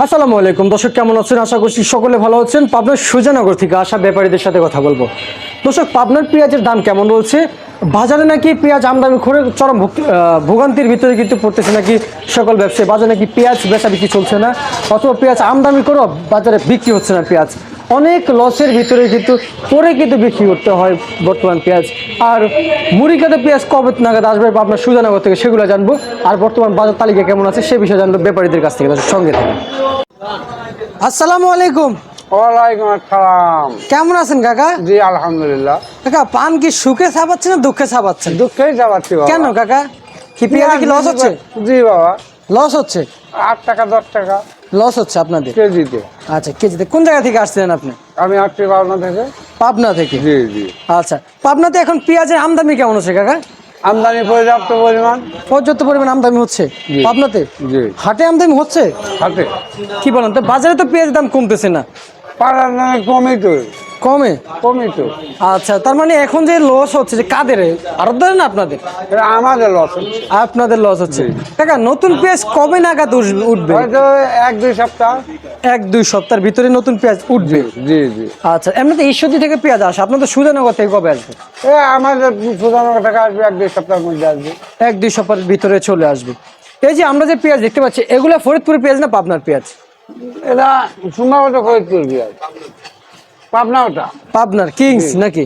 আসসালামু আলাইকুম। দর্শক, কেমন আছেন? আশা করছি সকলে ভালো আছেন। পাবনার সুজানগর থেকে আসা ব্যাপারীদের সাথে কথা বলব। দর্শক, পাবনার পেঁয়াজের দাম কেমন রয়েছে বাজারে নাকি পেঁয়াজ আমদানি করে চরম ভোগান্তির ভিতরে কিন্তু পড়তেছে নাকি সকল ব্যবসায়ী? বাজারে নাকি পেঁয়াজ বেচা বিক্রি চলছে না? অথবা পেঁয়াজ আমদানি করেও বাজারে বিক্রি হচ্ছে না পেঁয়াজ। অনেক লসের ভিতরে কিন্তু পরে কিন্তু বিক্রি করতে হয় বর্তমান পেঁয়াজ। আর মুড়িকাতে পেঁয়াজ কবে নাগাদ আসবে বা আপনার সুজানগর থেকে সেগুলো জানব। আর বর্তমান বাজার তালিকা কেমন আছে সে বিষয়ে জানব ব্যাপারীদের কাছ থেকে সঙ্গে থেকে আসসালামু আলাইকুম। ওয়ালাইকুম আসসালাম। কেমন আছেন কাকা? জি আলহামদুলিল্লাহ। কাকা পান কি সুখে ছাপাচ্ছেন না দুঃখে ছাপাচ্ছেন দুঃখেই যাচ্ছি কেন কাকা? কি পেঁয়াজে কি লস হচ্ছে? জি বাবা। লস হচ্ছে? আট টাকা দশ টাকা। লস হচ্ছে আপনাদের? কেজিতে। আচ্ছা কেজিতে। কোন জায়গা থেকে আসছেন আপনি? আমি আসছি পাবনা থেকে। পাবনা থেকে? জি জি। আচ্ছা পাবনাতে এখন পেঁয়াজের আমদানি কেমন হচ্ছে কাকা? আমদানি পর্যাপ্ত পরিমাণ। পর্যাপ্ত পরিমাণ আমদানি হচ্ছে পাবনাতে? জি। হাটে আমদানি হচ্ছে? হাটে। কি বলেন? তো বাজারে তো পেঁয়াজের দাম কমতেছে না। পাড়ার কমই তো। কমে? কমই তো। আচ্ছা তার মানে এখন যে লস হচ্ছে যে কাদের? আরও ধরে না আপনাদের আমাদের লস আপনাদের লস হচ্ছে। কাকা নতুন পেঁয়াজ কবে নাগাদ উঠ- উঠবে? হয়তো এক দুই সপ্তাহ। এক দুই সপ্তাহের ভিতরে নতুন পেঁয়াজ উঠবে। জি জি আচ্ছা এমনিতে ঈশ্বরদী থেকে পেঁয়াজ আসে। আপনাদের সুজানগর থেকে কবে আসবে? এ আমাদের সুদানো টাকা আসবে এক দুই সপ্তাহের মধ্যে আসবে। এক দুই সপ্তাহের ভিতরে চলে আসবে। এই যে আমরা যে পেঁয়াজ দেখতে পাচ্ছি এগুলো ফরিদপুরের পেঁয়াজ না পাবনার পেঁয়াজ? এটা সম্ভবত ফরিদপুর বিয়ার পাবনা ওটা। পাবনার কিংস নাকি?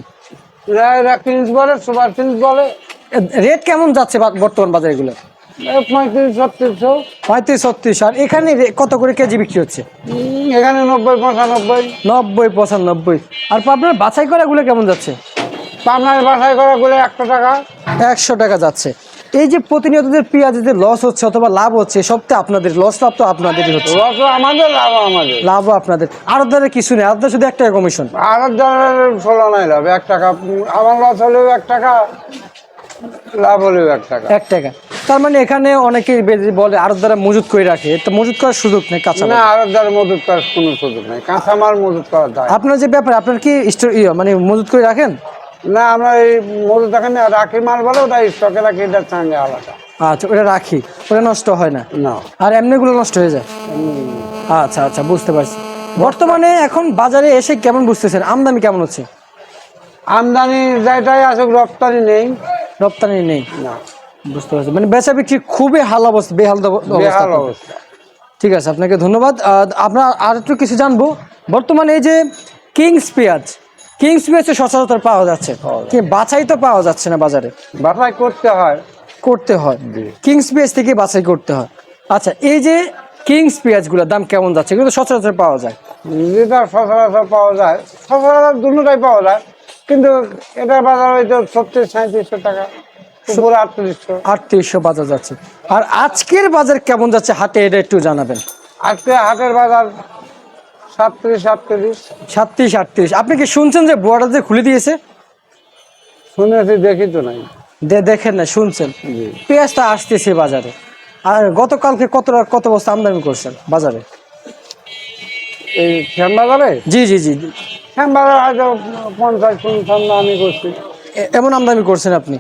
এরা এরা কিংস বলে সুপার কিংস বলে। রেট কেমন যাচ্ছে বর্তমান বাজারে এগুলো? পঁয়ত্রিশ ছত্রিশশো পঁয়ত্রিশ ছত্রিশ। আর এখানে কত করে কেজি বিক্রি হচ্ছে? এখানে নব্বই পঁচানব্বই। নব্বই পঁচানব্বই। আর পাবনার বাছাই করা গুলো কেমন যাচ্ছে? পাবনার বাসায় করা গুলো একশো টাকা। একশো টাকা যাচ্ছে। এই যে প্রতিনিয়ত যে পেঁয়াজের যে লস হচ্ছে অথবা লাভ হচ্ছে সব তো আপনাদের লস লাভ তো আপনাদেরই হচ্ছে। লস আমাদের লাভ আমাদের। লাভও আপনাদের। আর ধরে কিছু নেই আর শুধু একটা কমিশন আর ধরনের ষোলো নাই লাভ এক টাকা আমার লস হলেও এক টাকা লাভ হলেও এক টাকা। এক টাকা। তার মানে এখানে অনেকে বে- বলে আরও দ্বারা মজুত করে রাখে। তো মজুত করার সুযোগ নেই কাঁচা না আর দ্বারা মজুত করার কোনো সুযোগ নেই। কাঁচামাল মজুত করা যায় আপনার যে ব্যাপার আপনার কি ইয়ে, মানে মজুত করে রাখেন? না আমরা এই মজুত এখানে রাখি মাল বলে ওটা স্টকে রাখি এটার সঙ্গে আলাদা। আচ্ছা ওটা রাখি ওটা নষ্ট হয় না? না। আর এমনিগুলো নষ্ট হয়ে যায়? আচ্ছা আচ্ছা বুঝতে পারছি। বর্তমানে এখন বাজারে এসে কেমন বুঝতেছেন? আমদানি কেমন হচ্ছে? আমদানি যেটাই আসুক রপ্তানি নেই। রপ্তানি নেই? না। বুঝতে পারছি। মানে বেচা বিক্রি খুবই হাল অবস্থা বেহাল বেহাল। অবস্থা। ঠিক আছে আপনাকে ধন্যবাদ। আমরা আর একটু কিছু জানব। বর্তমানে এই যে কিংস পেঁয়াজ কিংস তো সচরাচর পাওয়া যাচ্ছে। কি বাছাই তো পাওয়া যাচ্ছে না বাজারে? বাছাই করতে হয়। করতে হয়। কিংস পেঁয়াজ থেকে বাছাই করতে হয়। আচ্ছা এই যে কিংস পেঁয়াজগুলোর দাম কেমন যাচ্ছে? এগুলো তো সচরাচর পাওয়া যায়। যেটা সচরাচর পাওয়া যায়। সচরাচর দুটাই পাওয়া যায়। কিন্তু এটার বাজার ওই হয়তো ছত্রিশ সাঁত্রিশশো টাকা। আটত্রিশশো। আটত্রিশশো বাজার যাচ্ছে। আর আজকের বাজার কেমন যাচ্ছে? হাটে এটা একটু জানাবেন। আজকে হাটের বাজার সাতত্রিশ আটত্রিশ। সাতত্রিশ আটত্রিশ। আপনি কি শুনছেন যে বর্ডার যে খুলে দিয়েছে? শুনেছি দেখি তো নাই। দেখেন না শুনছেন? পেঁয়াজটা আসতেছে বাজারে। আর গতকালকে কত কত বস্তা আমদানি করছেন বাজারে? এই শ্যামবাজারে জি জি জি। শ্যামবাজার হয়তো পঞ্চাশ পঞ্চান্ন আমি করছি। এমন আমদানি করছেন আপনি?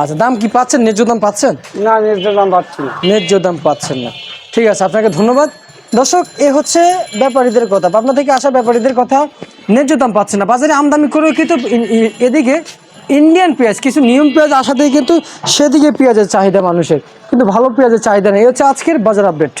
আচ্ছা দাম কি পাচ্ছেন? ন্যায্য দাম পাচ্ছেন? না নির্দিষ্ট দাম পাচ্ছি না। ন্যায্য দাম পাচ্ছেন না। ঠিক আছে আপনাকে ধন্যবাদ। দর্শক, এ হচ্ছে ব্যাপারীদের কথা। পাবনা থেকে আসা ব্যাপারীদের কথা ন্যায্য দাম পাচ্ছে না। বাজারে আমদানি করে কিন্তু এদিকে ইন্ডিয়ান পেঁয়াজ, কিছু নিয়ম পেঁয়াজ আসাতেই কিন্তু সেদিকে পেঁয়াজের চাহিদা মানুষের। কিন্তু ভালো পেঁয়াজের চাহিদা নেই। হচ্ছে আজকের বাজার আপডেট।